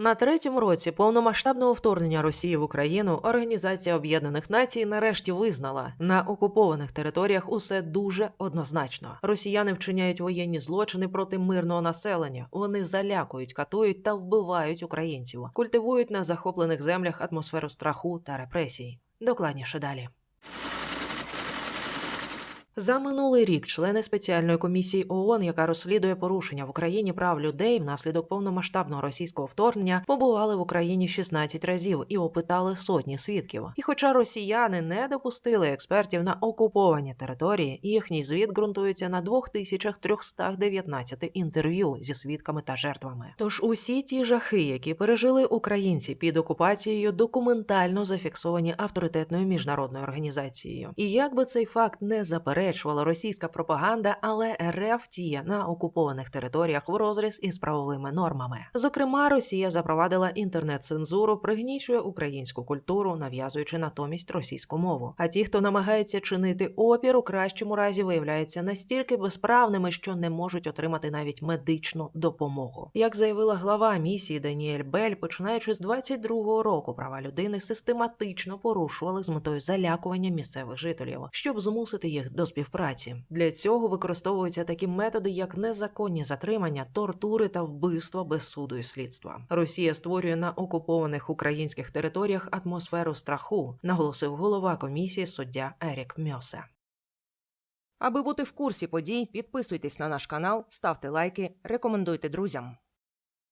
На третьому році повномасштабного вторгнення Росії в Україну Організація Об'єднаних Націй нарешті визнала на окупованих територіях усе дуже однозначно. Росіяни вчиняють воєнні злочини проти мирного населення. Вони залякують, катують та вбивають українців, культивують на захоплених землях атмосферу страху та репресій. Докладніше далі. За минулий рік члени спеціальної комісії ООН, яка розслідує порушення в Україні прав людей внаслідок повномасштабного російського вторгнення, побували в Україні 16 разів і опитали сотні свідків. І хоча росіяни не допустили експертів на окуповані території, їхній звіт ґрунтується на 2319 інтерв'ю зі свідками та жертвами. Тож усі ті жахи, які пережили українці під окупацією, документально зафіксовані авторитетною міжнародною організацією. І як би цей факт не заперечувала російська пропаганда, але РФ діє на окупованих територіях в розріз із правовими нормами. Зокрема, Росія запровадила інтернет-цензуру, пригнічує українську культуру, нав'язуючи натомість російську мову. А ті, хто намагається чинити опір, у кращому разі виявляються настільки безправними, що не можуть отримати навіть медичну допомогу. Як заявила глава місії Даніель Бель, починаючи з 22-го року, права людини систематично порушували з метою залякування місцевих жителів, щоб змусити їх до співпраці. Для цього використовуються такі методи, як незаконні затримання, тортури та вбивства без суду і слідства. Росія створює на окупованих українських територіях атмосферу страху, наголосив голова комісії суддя Ерік Мьосе. Аби бути в курсі подій, підписуйтесь на наш канал, ставте лайки, рекомендуйте друзям.